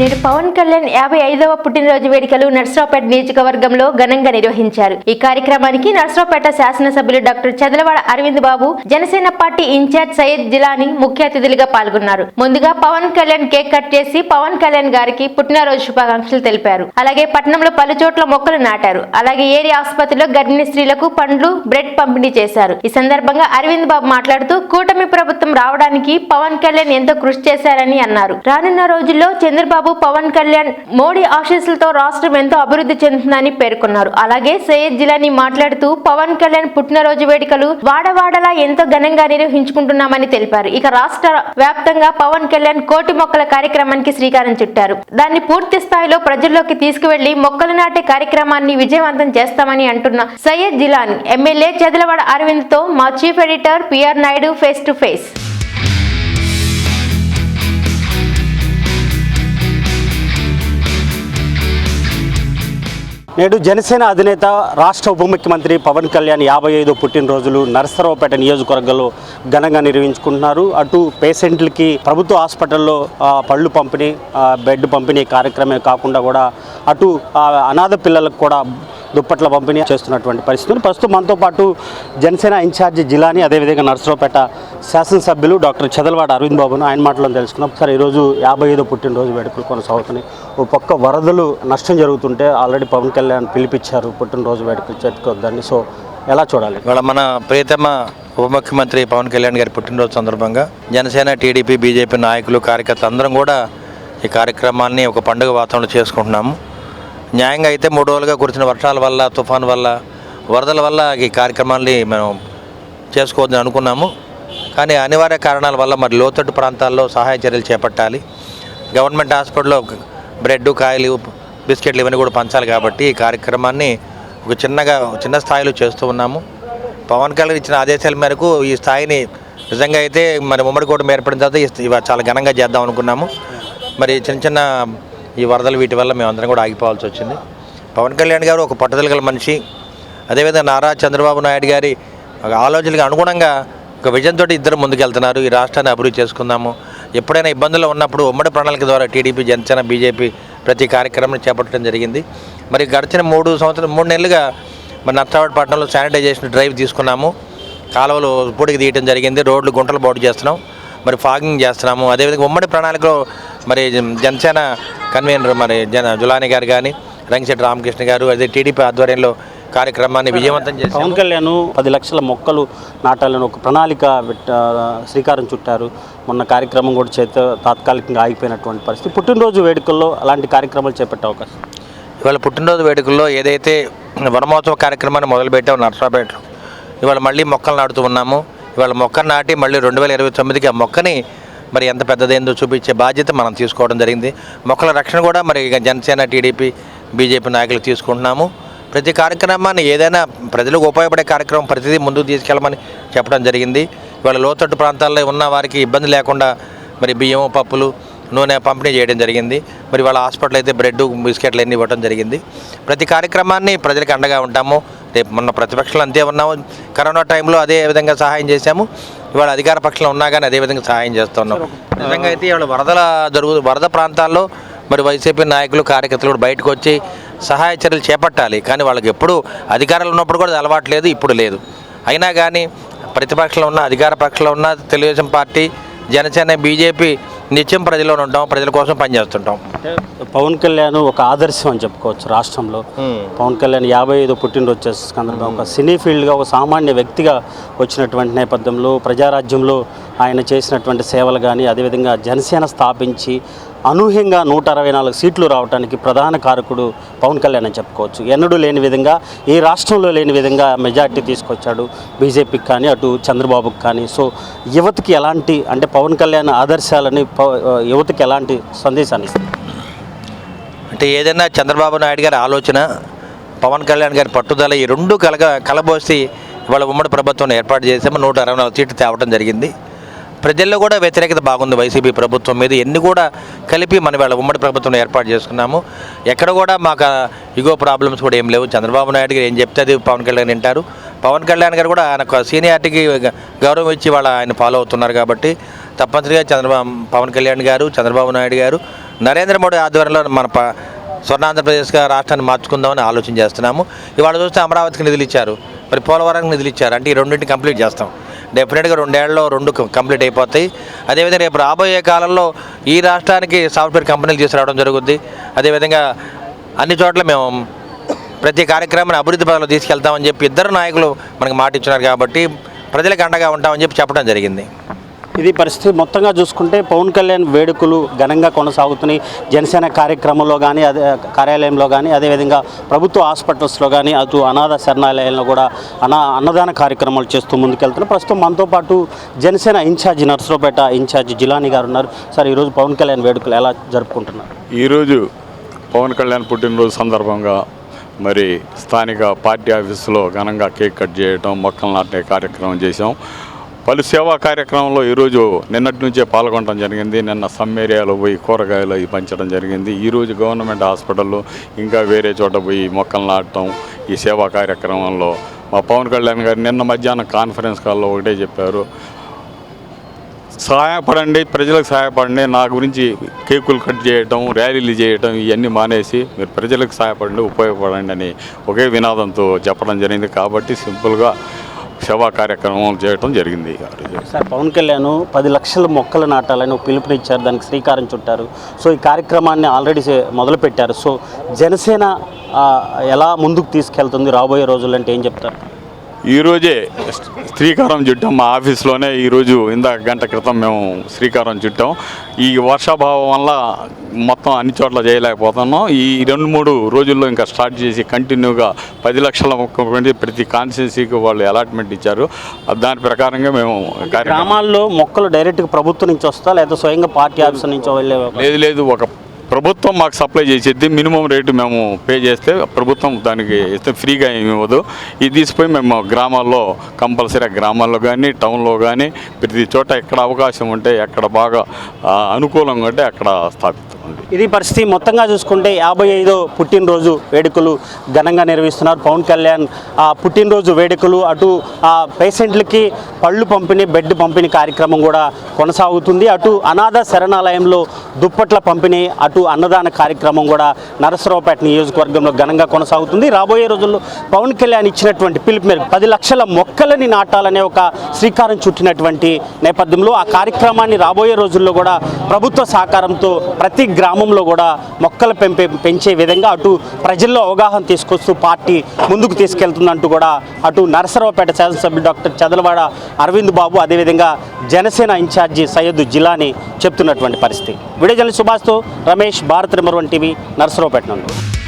నేడు పవన్ కళ్యాణ్ యాభై ఐదవ పుట్టినరోజు వేడుకలు నర్సరావుపేట నియోజకవర్గంలో ఘనంగా నిర్వహించారు. ఈ కార్యక్రమానికి నర్సరావుపేట శాసనసభ్యులు doctor Chadalavada Arvind Babu Janasena party incharge Syed Jilani ముఖ్య అతిథులుగా పాల్గొన్నారు. ముందుగా పవన్ కళ్యాణ్ కేక్ కట్ చేసి పవన్ కళ్యాణ్ గారికి పుట్టినరోజు శుభాకాంక్షలు తెలిపారు. అలాగే పట్టణంలో పలు చోట్ల మొక్కలు నాటారు. అలాగే ఏరియా ఆసుపత్రిలో గర్భిణీ స్త్రీలకు పండ్లు బ్రెడ్ పంపిణీ చేశారు. ఈ సందర్భంగా అరవింద్ బాబు మాట్లాడుతూ కూటమి ప్రభుత్వం రావడానికి పవన్ కళ్యాణ్ ఎంతో కృషి చేశారని అన్నారు. రానున్న రోజుల్లో చంద్రబాబు పవన్ కళ్యాణ్ మోడీ ఆశీస్సులతో రాష్ట్రం ఎంతో అభివృద్ధి చెందుతుందని పేర్కొన్నారు. అలాగే సయ్యద్ జిలాని మాట్లాడుతూ పవన్ కళ్యాణ్ పుట్టినరోజు వేడుకలు వాడవాడలా ఎంతో ఘనంగా నిర్వహించుకుంటున్నామని తెలిపారు. ఇక రాష్ట్ర వ్యాప్తంగా పవన్ కళ్యాణ్ కోటి మొక్కల కార్యక్రమానికి శ్రీకారం చుట్టారు. దాన్ని పూర్తి స్థాయిలో ప్రజల్లోకి తీసుకువెళ్ళి మొక్కలు నాటే కార్యక్రమాన్ని విజయవంతం చేస్తామని అంటున్న సయ్యద్ జిలాన్ ఎమ్మెల్యే చెదలవాడ అరవింద్తో మా chief editor PR Naidu face to face. నేడు జనసేన అధినేత రాష్ట్ర ఉప ముఖ్యమంత్రి పవన్ కళ్యాణ్ యాభై ఐదు పుట్టినరోజులు నరసరావుపేట నియోజకవర్గంలో ఘనంగా నిర్వహించుకుంటున్నారు. అటు పేషెంట్లకి ప్రభుత్వ హాస్పిటల్లో పళ్ళు పంపిణీ బెడ్ పంపిణీ కార్యక్రమే కాకుండా కూడా అటు అనాథ పిల్లలకు కూడా దుప్పట్ల పంపిణీ చేస్తున్నటువంటి పరిస్థితులు. ప్రస్తుతం మనతో పాటు జనసేన ఇన్ఛార్జి జిలాని అదేవిధంగా నర్సరావుపేట శాసనసభ్యులు డాక్టర్ చదలవాడ అరవింద్ బాబును ఆయన మాటలను తెలుసుకున్నాం. సార్ ఈరోజు యాభై ఐదో పుట్టినరోజు వేడుకలు కొనసాగుతున్నాయి. ఓ పక్క వరదలు నష్టం జరుగుతుంటే ఆల్రెడీ పవన్ కళ్యాణ్ పిలిపించారు పుట్టినరోజు వేడుకలు చెప్పుకోవద్దని సో ఎలా చూడాలి? ఇవాళ మన ప్రియతమ ఉప ముఖ్యమంత్రి పవన్ కళ్యాణ్ గారి పుట్టినరోజు సందర్భంగా జనసేన టీడీపీ బీజేపీ నాయకులు కార్యకర్తలు అందరం కూడా ఈ కార్యక్రమాన్ని ఒక పండుగ వాతావరణంలో చేసుకుంటున్నాము. న్యాయంగా అయితే మూడు రోజులుగా కురిసిన వర్షాల వల్ల తుఫాన్ వల్ల వరదల వల్ల ఈ కార్యక్రమాన్ని మనం చేసుకోవద్దని అనుకున్నాము. కానీ అనివార్య కారణాల వల్ల మరి లోతట్టు ప్రాంతాల్లో సహాయ చర్యలు చేపట్టాలి. గవర్నమెంట్ హాస్పిటల్లో బ్రెడ్ కాయలు బిస్కెట్లు ఇవన్నీ కూడా పంచాలి కాబట్టి ఈ కార్యక్రమాన్ని ఒక చిన్నగా చిన్న స్థాయిలో చేస్తూ ఉన్నాము. పవన్ కళ్యాణ్ ఇచ్చిన ఆదేశాల మేరకు ఈ స్థాయిని నిజంగా అయితే మరి ఉమ్మడి ఏర్పడిన తర్వాత ఇవి చాలా ఘనంగా చేద్దాం అనుకున్నాము. మరి చిన్న చిన్న ఈ వరదలు వీటి వల్ల మేమందరం కూడా ఆగిపోవాల్సి వచ్చింది. పవన్ కళ్యాణ్ గారు ఒక పట్టుదల గల మనిషి. అదేవిధంగా నారా చంద్రబాబు నాయుడు గారి ఒక ఆలోచనలకు అనుగుణంగా ఒక విజన్ ఇద్దరు ముందుకెళ్తున్నారు. ఈ రాష్ట్రాన్ని అభివృద్ధి చేసుకుందాము. ఎప్పుడైనా ఇబ్బందులు ఉన్నప్పుడు ఉమ్మడి ప్రణాళిక ద్వారా టీడీపీ జనసేన బీజేపీ ప్రతి కార్యక్రమం చేపట్టడం జరిగింది. మరి గడిచిన మూడు సంవత్సరం మూడు నెలలుగా మరి నర్సావాడ పట్టణంలో శానిటైజేషన్ డ్రైవ్ తీసుకున్నాము. కాలువలు పూడికి తీయటం జరిగింది. రోడ్లు గుంటలు బాగు చేస్తున్నాం మరి ఫాగింగ్ చేస్తున్నాము. అదేవిధంగా ఉమ్మడి ప్రణాళికలో మరి జనసేన కన్వీనర్ మరి జన జులాని గారు కానీ రంగశెట్టి రామకృష్ణ గారు అదే టీడీపీ ఆధ్వర్యంలో కార్యక్రమాన్ని విజయవంతం చేశాము పవన్ కళ్యాణ్ పది లక్షల మొక్కలు నాటాలని ఒక ప్రణాళిక శ్రీకారం చుట్టారు. మొన్న కార్యక్రమం కూడా చేత తాత్కాలికంగా ఆగిపోయినటువంటి పరిస్థితి. పుట్టినరోజు వేడుకల్లో అలాంటి కార్యక్రమాలు చేపట్టే అవకాశం ఇవాళ పుట్టినరోజు వేడుకల్లో ఏదైతే వనమహోత్సవ కార్యక్రమాన్ని మొదలుపెట్టాం నర్సరాపేటలో ఇవాళ మళ్ళీ మొక్కలు నాటుతూ ఉన్నాము. ఇవాళ మొక్కను నాటి మళ్ళీ రెండు వేల ఇరవై తొమ్మిదికి ఆ మొక్కని మరి ఎంత పెద్దదైందో చూపించే బాధ్యత మనం తీసుకోవడం జరిగింది. మొక్కల రక్షణ కూడా మరి జనసేన టీడీపీ బీజేపీ నాయకులు తీసుకుంటున్నాము. ప్రతి కార్యక్రమాన్ని ఏదైనా ప్రజలకు ఉపయోగపడే కార్యక్రమం ప్రతిదీ ముందుకు తీసుకెళ్ళమని చెప్పడం జరిగింది. ఇవాళ లోతట్టు ప్రాంతాల్లో ఉన్న వారికి ఇబ్బంది లేకుండా మరి బియ్యం పప్పులు నూనె పంపిణీ చేయడం జరిగింది. మరి వాళ్ళ హాస్పిటల్ అయితే బ్రెడ్ బిస్కెట్లు అన్నీ ఇవ్వడం జరిగింది. ప్రతి కార్యక్రమాన్ని ప్రజలకు అండగా ఉంటాము. రేపు మొన్న ప్రతిపక్షాలు అంతే ఉన్నాము. కరోనా టైంలో అదే విధంగా సహాయం చేశాము. ఇవాళ అధికార పక్షంలో ఉన్నా కానీ అదే విధంగా సహాయం చేస్తున్నాం. నిజంగా అయితే ఇవాళ వరదల జరుగు వరద ప్రాంతాల్లో మరి వైసీపీ నాయకులు కార్యకర్తలు కూడా బయటకు వచ్చి సహాయ చర్యలు చేపట్టాలి. కానీ వాళ్ళకి ఎప్పుడు అధికారంలో ఉన్నప్పుడు కూడా అది అలవాటు లేదు ఇప్పుడు లేదు. అయినా కానీ ప్రతిపక్షంలో ఉన్న అధికార పక్షంలో ఉన్న తెలుగుదేశం పార్టీ జనసేన బీజేపీ నిత్యం ప్రజల్లో ఉంటాం ప్రజల కోసం పనిచేస్తుంటాం. పవన్ కళ్యాణ్ ఒక ఆదర్శం అని చెప్పుకోవచ్చు రాష్ట్రంలో. పవన్ కళ్యాణ్ యాభై ఐదు పుట్టినరోజు చేసే సందర్భంగా ఒక సినీ ఫీల్డ్గా ఒక సామాన్య వ్యక్తిగా వచ్చినటువంటి నేపథ్యంలో ప్రజారాజ్యంలో ఆయన చేసినటువంటి సేవలు కానీ అదేవిధంగా జనసేన స్థాపించి అనూహ్యంగా నూట అరవై నాలుగు సీట్లు రావడానికి ప్రధాన కారకుడు పవన్ కళ్యాణ్ అని చెప్పుకోవచ్చు. ఎన్నడూ లేని విధంగా ఈ రాష్ట్రంలో లేని విధంగా మెజార్టీ తీసుకొచ్చాడు బీజేపీకి కానీ అటు చంద్రబాబుకి కానీ. సో యువతకి ఎలాంటి అంటే పవన్ కళ్యాణ్ ఆదర్శాలని ప- యువతకి ఎలాంటి సందేశాన్ని ఇస్తుంది అంటే ఏదైనా చంద్రబాబు నాయుడు గారి ఆలోచన పవన్ కళ్యాణ్ గారి పట్టుదల ఈ రెండు కలగ కలబోసి ఇవాళ ఉమ్మడి ప్రభుత్వం ఏర్పాటు చేసాము నూట అరవై నాలుగు సీట్లు తేవడం జరిగింది. ప్రజల్లో కూడా వ్యతిరేకత బాగుంది వైసీపీ ప్రభుత్వం మీద. ఎన్ని కూడా కలిపి మన వాళ్ళ ఉమ్మడి ప్రభుత్వం ఏర్పాటు చేసుకున్నాము. ఎక్కడ కూడా మాకు ఇగో ప్రాబ్లమ్స్ కూడా ఏం లేవు. చంద్రబాబు నాయుడు గారు ఏం చెప్తే అది పవన్ కళ్యాణ్ వింటారు. పవన్ కళ్యాణ్ గారు కూడా ఆయన సీనియారిటీకి గౌరవం ఇచ్చి వాళ్ళ ఆయన ఫాలో అవుతున్నారు కాబట్టి తప్పనిసరిగా చంద్రబాబు పవన్ కళ్యాణ్ గారు చంద్రబాబు నాయుడు గారు నరేంద్ర మోడీ ఆధ్వర్యంలో మన ప స్వర్ణాంధ్రప్రదేశ్గా రాష్ట్రాన్ని మార్చుకుందామని ఆలోచన చేస్తున్నాము. ఇవాళ చూస్తే అమరావతికి నిధులు ఇచ్చారు. మరి పోలవరానికి నిధులు ఇచ్చారు. అంటే ఈ రెండింటిని కంప్లీట్ చేస్తాం. డెఫినెట్గా రెండేళ్ళలో రెండు కంప్లీట్ అయిపోతాయి. అదేవిధంగా రేపు రాబోయే కాలంలో ఈ రాష్ట్రానికి సాఫ్ట్వేర్ కంపెనీలు తీసుకురావడం జరుగుద్ది. అదేవిధంగా అన్ని చోట్ల మేము ప్రతి కార్యక్రమాన్ని అభివృద్ధి పదంలో తీసుకెళ్తామని చెప్పి ఇద్దరు నాయకులు మనకు మాట ఇచ్చినారు కాబట్టి ప్రజలకు అండగా ఉంటామని చెప్పి చెప్పడం జరిగింది. ఇది పరిస్థితి మొత్తంగా చూసుకుంటే పవన్ కళ్యాణ్ వేడుకలు ఘనంగా కొనసాగుతున్నాయి. జనసేన కార్యక్రమంలో కానీ అదే కార్యాలయంలో కానీ అదేవిధంగా ప్రభుత్వ హాస్పిటల్స్లో కానీ అటు అనాథ శరణాలయాల్లో కూడా అనా అన్నదాన కార్యక్రమాలు చేస్తూ ముందుకెళ్తున్నారు. ప్రస్తుతం మనతో పాటు జనసేన ఇన్ఛార్జి నర్సరావుపేట ఇన్ఛార్జి జిలాని గారు ఉన్నారు. సార్ ఈరోజు పవన్ కళ్యాణ్ వేడుకలు ఎలా జరుపుకుంటున్నారు? ఈరోజు పవన్ కళ్యాణ్ పుట్టినరోజు సందర్భంగా మరి స్థానిక పార్టీ ఆఫీసులో ఘనంగా కేక్ కట్ చేయడం మొక్కలు నాటే కార్యక్రమం చేశాం. పలు సేవా కార్యక్రమంలో ఈరోజు నిన్నటి నుంచే పాల్గొనడం జరిగింది. నిన్న సమ్ ఏరియాలో పోయి కూరగాయలు అవి పంచడం జరిగింది. ఈరోజు గవర్నమెంట్ హాస్పిటల్లో ఇంకా వేరే చోట పోయి మొక్కలు నాటడం ఈ సేవా కార్యక్రమంలో మా పవన్ కళ్యాణ్ గారు నిన్న మధ్యాహ్నం కాన్ఫరెన్స్ కాల్లో ఒకటే చెప్పారు. సహాయపడండి ప్రజలకు సహాయపడండి నా గురించి కేకులు కట్ చేయటం ర్యాలీలు చేయటం ఇవన్నీ మానేసి మీరు ప్రజలకు సహాయపడండి ఉపయోగపడండి అని ఒకే వినాదంతో చెప్పడం జరిగింది. కాబట్టి సింపుల్గా సేవా కార్యక్రమం చేయటం జరిగింది సార్ పవన్ కళ్యాణ్ పది లక్షల మొక్కలు నాటాలని పిలుపునిచ్చారు దానికి శ్రీకారం చుట్టారు. సో ఈ కార్యక్రమాన్ని ఆల్రెడీ మొదలుపెట్టారు. సో జనసేన ఎలా ముందుకు తీసుకెళ్తుంది రాబోయే రోజుల్లో అంటే ఏం చెప్తారు? ఈరోజే శ్రీకారం చుట్టాం మా ఆఫీస్లోనే ఈరోజు ఇందాక గంట క్రితం మేము శ్రీకారం చుట్టాం. ఈ వర్షాభావం వల్ల మొత్తం అన్ని చోట్ల చేయలేకపోతున్నాం. ఈ రెండు మూడు రోజుల్లో ఇంకా స్టార్ట్ చేసి కంటిన్యూగా పది లక్షల ప్రతి కాన్స్టిట్యున్సీకి వాళ్ళు అలాట్మెంట్ ఇచ్చారు. దాని ప్రకారంగా మేము గ్రామాల్లో మొక్కలు డైరెక్ట్గా ప్రభుత్వం నుంచి వస్తా లేదా స్వయంగా పార్టీ ఆఫీస్ నుంచి వెళ్ళే లేదు లేదు. ఒక ప్రభుత్వం మాకు సప్లై చేసేది మినిమం రేటు మేము పే చేస్తే ప్రభుత్వం దానికి ఇస్తే ఫ్రీగా ఏమి ఇవ్వదు. ఇది తీసిపోయి మేము గ్రామాల్లో కంపల్సరీ గ్రామాల్లో కానీ టౌన్లో కానీ ప్రతి చోట ఎక్కడ అవకాశం ఉంటే ఎక్కడ బాగా అనుకూలంగా ఉంటే అక్కడ స్థాపిస్తాం. ఇది పరిస్థితి. మొత్తంగా చూసుకుంటే యాభై ఐదో పుట్టినరోజు వేడుకలు ఘనంగా నిర్వహిస్తున్నారు పవన్ కళ్యాణ్. ఆ పుట్టినరోజు వేడుకలు అటు ఆ పేషెంట్లకి పళ్ళు పంపిణీ బెడ్ పంపిణీ కార్యక్రమం కూడా కొనసాగుతుంది. అటు అనాథ శరణాలయంలో దుప్పట్ల పంపిణీ అటు అన్నదాన కార్యక్రమం కూడా నరసరావుపేట నియోజకవర్గంలో ఘనంగా కొనసాగుతుంది. రాబోయే రోజుల్లో పవన్ కళ్యాణ్ ఇచ్చినటువంటి పిలుపు మేరకు పది లక్షల మొక్కలని నాటాలనే ఒక శ్రీకారం చుట్టినటువంటి నేపథ్యంలో ఆ కార్యక్రమాన్ని రాబోయే రోజుల్లో కూడా ప్రభుత్వ సహకారంతో ప్రతి గ్రామంలో కూడా మొక్కలు పెంపే పెంచే విధంగా అటు ప్రజల్లో అవగాహన తీసుకొస్తూ పార్టీ ముందుకు తీసుకెళ్తుందంటూ కూడా అటు నరసరావుపేట శాసనసభ్యుడు డాక్టర్ చదలవాడ అరవింద్ బాబు అదేవిధంగా జనసేన ఇన్ఛార్జి సయ్యద్ జిలాని చెప్తున్నటువంటి పరిస్థితి. Video సుభాష్తో Ramesh Bharat number one TV Narasaraopet నుండి